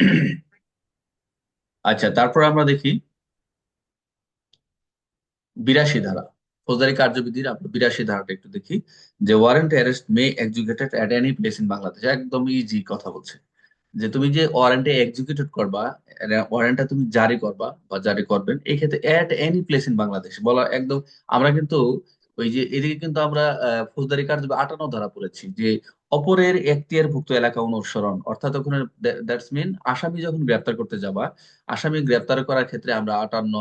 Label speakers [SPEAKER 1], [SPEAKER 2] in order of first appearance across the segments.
[SPEAKER 1] আচ্ছা তারপর আমরা দেখি বিরাশি ধারা, ফৌজদারি কার্যবিধির বিরাশি ধারাটা একটু দেখি, যে warrant arrest may executed at any place in Bangladesh একদম ইজি কথা বলছে। যে তুমি যে ওয়ারেন্টে এক্সিকিউটেড করবা ওয়ারেন্টটা তুমি জারি করবা বা জারি করবেন এই ক্ষেত্রে at any place in Bangladesh বলা একদম, আমরা কিন্তু ওই যে এদিকে কিন্তু আমরা ফৌজদারি কার্য আটান্ন ধারা পড়েছি, যে অপরের এখতিয়ারভুক্ত এলাকা অনুসরণ, অর্থাৎ ওখানে দ্যাটস মিন আসামি যখন গ্রেপ্তার করতে যাবা, আসামি গ্রেপ্তার করার ক্ষেত্রে আমরা আটান্ন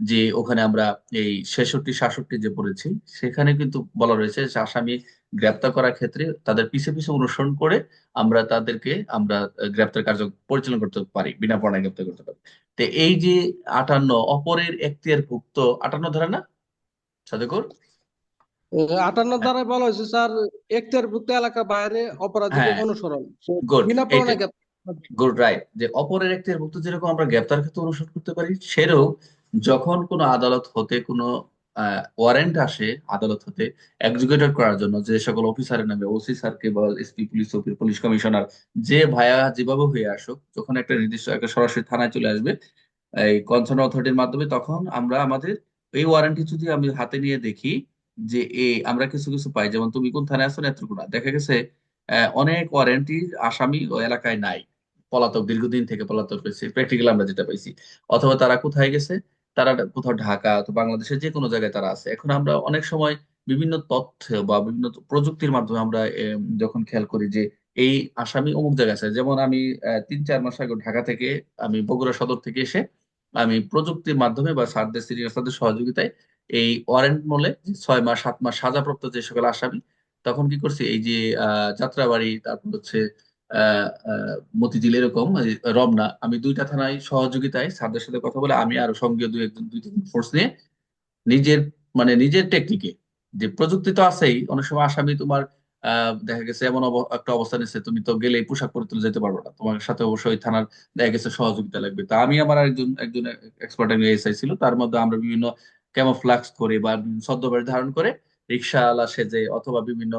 [SPEAKER 1] যে ওখানে আমরা এই ছেষট্টি, সাতষট্টি যে পড়েছি, সেখানে কিন্তু বলা রয়েছে যে আসামি গ্রেপ্তার করার ক্ষেত্রে তাদের পিছে পিছে অনুসরণ করে আমরা তাদেরকে আমরা গ্রেপ্তার কার্য পরিচালনা করতে পারি, বিনা পড়ায় গ্রেপ্তার করতে পারি। তো এই যে আটান্ন অপরের এখতিয়ারভুক্ত, আটান্ন ধারা না, সাদেকুর?
[SPEAKER 2] আটান্ন ধারায় বলা হয়েছে স্যার এখতিয়ারভুক্ত এলাকা বাইরে অপরাধীকে
[SPEAKER 1] হ্যাঁ
[SPEAKER 2] অনুসরণ।
[SPEAKER 1] গুড
[SPEAKER 2] বিনা গ্রেপ্তার
[SPEAKER 1] গুড রাইট যে অপরের এখতিয়ারভুক্ত যেরকম আমরা গ্রেপ্তার ক্ষেত্রে অনুসরণ করতে পারি সেরকম যখন কোনো আদালত হতে কোনো ওয়ারেন্ট আসে আদালত হতে এক্সিকিউটেড করার জন্য যে সকল অফিসারের নামে ওসি স্যার স্যারকে বা SP police office police commissioner যে ভায়া যেভাবে হয়ে আসুক যখন একটা নির্দিষ্ট একটা সরাসরি থানায় চলে আসবে এই কনসার্ন অথরিটির মাধ্যমে তখন আমরা আমাদের এই ওয়ারেন্টটি যদি আমি হাতে নিয়ে দেখি যে, এ, আমরা কিছু কিছু পাই। যেমন তুমি কোন থানায় আছো নেত্রকোনা? দেখা গেছে অনেক ওয়ারেন্টি আসামি ওই এলাকায় নাই। পলাতক, দীর্ঘদিন থেকে পলাতক রয়েছে প্র্যাকটিক্যাল আমরা যেটা পাইছি। অথবা তারা কোথায় গেছে? তারা কোথাও ঢাকা অথবা বাংলাদেশের যে কোনো জায়গায় তারা আছে। এখন আমরা অনেক সময় বিভিন্ন তথ্য বা বিভিন্ন প্রযুক্তির মাধ্যমে আমরা যখন খেয়াল করি যে, এই আসামি অমুক জায়গায় আছে। যেমন আমি তিন, চার মাস আগে ঢাকা থেকে আমি বগুড়া সদর থেকে এসে আমি প্রযুক্তির মাধ্যমে বা স্যারদের সিনিয়র স্যারদের সহযোগিতায় এই ওয়ারেন্ট মলে ছয় মাস, সাত মাস সাজাপ্রাপ্ত যে সকল আসামি, তখন কি করছি? এই যে যাত্রাবাড়ি, তারপর হচ্ছে মতিঝিল এরকম রমনা, আমি দুইটা থানায় সহযোগিতায় স্যারদের সাথে কথা বলে আমি আরও সঙ্গীয় দুই একজন, দুই তিন ফোর্স নিয়ে নিজের মানে নিজের টেকনিকে, যে প্রযুক্তি তো আছেই, অনেক সময় আসামি তোমার দেখা গেছে এমন একটা অবস্থা তুমি তো গেলে পোশাক পরে তুলে যেতে পারবে না, তোমার সাথে অবশ্যই থানার দেখা গেছে সহযোগিতা লাগবে। তা আমি আমার একজন একজন এক্সপার্ট এসআই ছিল, তার মধ্যে আমরা বিভিন্ন ক্যামোফ্লাক্স করে বা ছদ্মবেশ ধারণ করে রিক্সাওয়ালা সেজে অথবা বিভিন্ন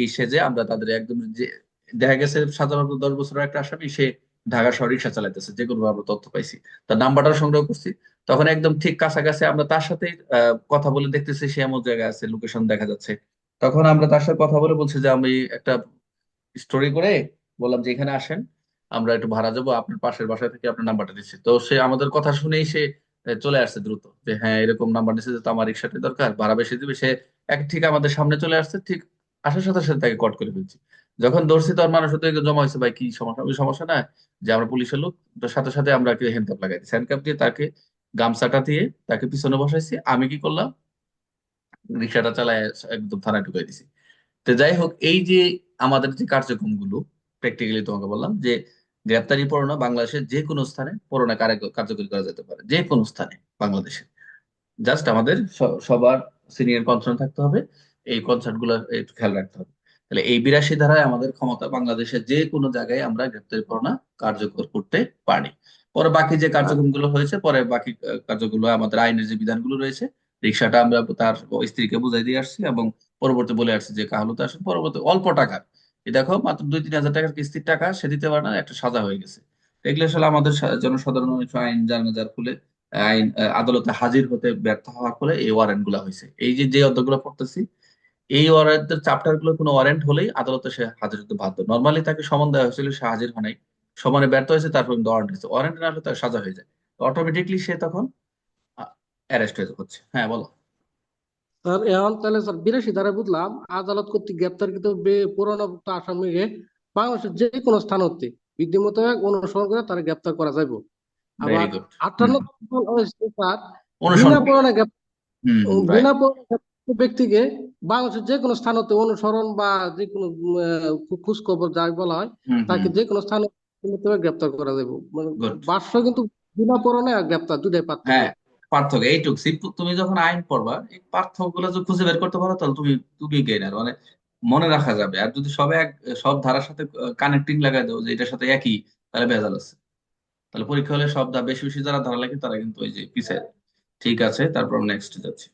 [SPEAKER 1] এই সেজে আমরা তাদের একদম যে, দেখা গেছে সাধারণত দশ বছরের একটা আসামি, সে ঢাকা শহর রিক্সা চালাইতেছে, যে কোনো আমরা তথ্য পাইছি। তার নাম্বারটা সংগ্রহ করছি। তখন একদম ঠিক কাছাকাছি আমরা তার সাথে কথা বলে দেখতেছি, সে এমন জায়গায় আছে, লোকেশন দেখা যাচ্ছে। তখন আমরা তার সাথে কথা বলে বলছি যে, আমি একটা স্টোরি করে বললাম যে, এখানে আসেন, আমরা একটু ভাড়া যাব, আপনার পাশের বাসা থেকে আপনার নাম্বারটা দিচ্ছি। তো সে আমাদের কথা শুনেই সে চলে আসছে দ্রুত। যে হ্যাঁ এরকম নাম্বার নিচ্ছে যে আমার রিক্সাটা দরকার, ভাড়া বেশি দিবে, সে এক ঠিক আমাদের সামনে চলে আসছে, ঠিক আসার সাথে সাথে তাকে কট করে ফেলছি। যখন ধরছি তখন মানুষ জমা হয়েছে, ভাই, কি সমস্যা? ওই সমস্যা না যে আমরা পুলিশের লোক, তো সাথে সাথে আমরা হ্যান্ডকাপ লাগাই দিচ্ছি হ্যান্ডকাপ দিয়ে তাকে গামছাটা দিয়ে তাকে পিছনে বসাইছি। আমি কি করলাম? রিক্সাটা চালায় একদম থানায় ঢুকাই দিছি। তো যাই হোক, এই যে আমাদের যে কার্যক্রমগুলো প্র্যাকটিক্যালি তোমাকে বললাম যে গ্রেপ্তারি পরোয়ানা বাংলাদেশের যে কোনো স্থানে পরোয়ানা কার্যকরী করা যেতে পারে যে কোনো স্থানে বাংলাদেশে। জাস্ট আমাদের সবার সিনিয়র কনসার্ন থাকতে হবে, এই কনসার্নগুলো একটু খেয়াল রাখতে হবে। তাহলে এই বিরাশি ধারায় আমাদের ক্ষমতা বাংলাদেশের যে কোনো জায়গায় আমরা গ্রেপ্তারি পরোয়ানা কার্যকর করতে পারি। পরে বাকি যে কার্যক্রমগুলো হয়েছে, পরে বাকি কার্যগুলো, আমাদের আইনের যে বিধানগুলো রয়েছে রিক্সাটা আমরা তার স্ত্রীকে বুঝাই দিয়ে আসছি এবং পরবর্তী বলে আসছি যে কাহালুতে আসেন, পরবর্তী অল্প টাকা এই দেখো মাত্র দুই তিন হাজার টাকার কিস্তির টাকা সে দিতে পারে না একটা সাজা হয়ে গেছে। এগুলো আসলে আমাদের জনসাধারণ আইন জানে না, যার ফলে আইন আদালতে হাজির হতে ব্যর্থ হওয়ার ফলে এই ওয়ারেন্টগুলা হয়েছে। এই যে যে অধ্যায়গুলো পড়তেছি এই ওয়ারেন্টের চ্যাপ্টারগুলো কোনো ওয়ারেন্ট হলেই আদালতে সে হাজির হতে বাধ্য। নর্মালি তাকে সমন দেওয়া হয়েছিল সে হাজির হয় নাই। সমানে ব্যর্থ হয়েছে তারপর কিন্তু ওয়ারেন্ট হয়েছে। ওয়ারেন্ট না হলে তার সাজা হয়ে যায়। অটোমেটিকলি সে তখন অ্যারেস্ট হয়ে হচ্ছে। হ্যাঁ বলো।
[SPEAKER 2] স্যার এখন তাহলে স্যার বিরাশি ধারায় বুঝলাম আদালত কর্তৃক গ্রেপ্তারকৃত পুরোনাভুক্ত আসামিকে বাংলাদেশের যে কোনো স্থান হতে বিধি মোতাবেক অনুসরণ করে তারা গ্রেপ্তার করা যাইব। আবার আটান্ন বিনা গ্রেপ্তার বিনা পরোয়ানায় ব্যক্তিকে বাংলাদেশের যে কোনো স্থান হতে অনুসরণ বা যে কোনো খোঁজ খবর যাই বলা হয় তাকে যে কোনো স্থান হতে গ্রেপ্তার করা যাইব। মানে
[SPEAKER 1] গুড
[SPEAKER 2] কিন্তু বিনা পরোয়ানায় আর গ্রেপ্তার দুটাই
[SPEAKER 1] হ্যাঁ। পার্থক্য এইটুক। তুমি যখন আইন পড়বা, এই পার্থক্যগুলো যদি খুঁজে বের করতে পারো, তাহলে তুমি তুমি গেইনার মানে মনে রাখা যাবে। আর যদি সবে এক, সব ধারার সাথে কানেক্টিং লাগাই দাও যে এটার সাথে একই, তাহলে ভেজাল আছে। তাহলে পরীক্ষা হলে সব বেশি বেশি যারা ধারা লাগে তারা কিন্তু ওই যে পিছে ঠিক আছে, তারপর নেক্সট যাচ্ছি।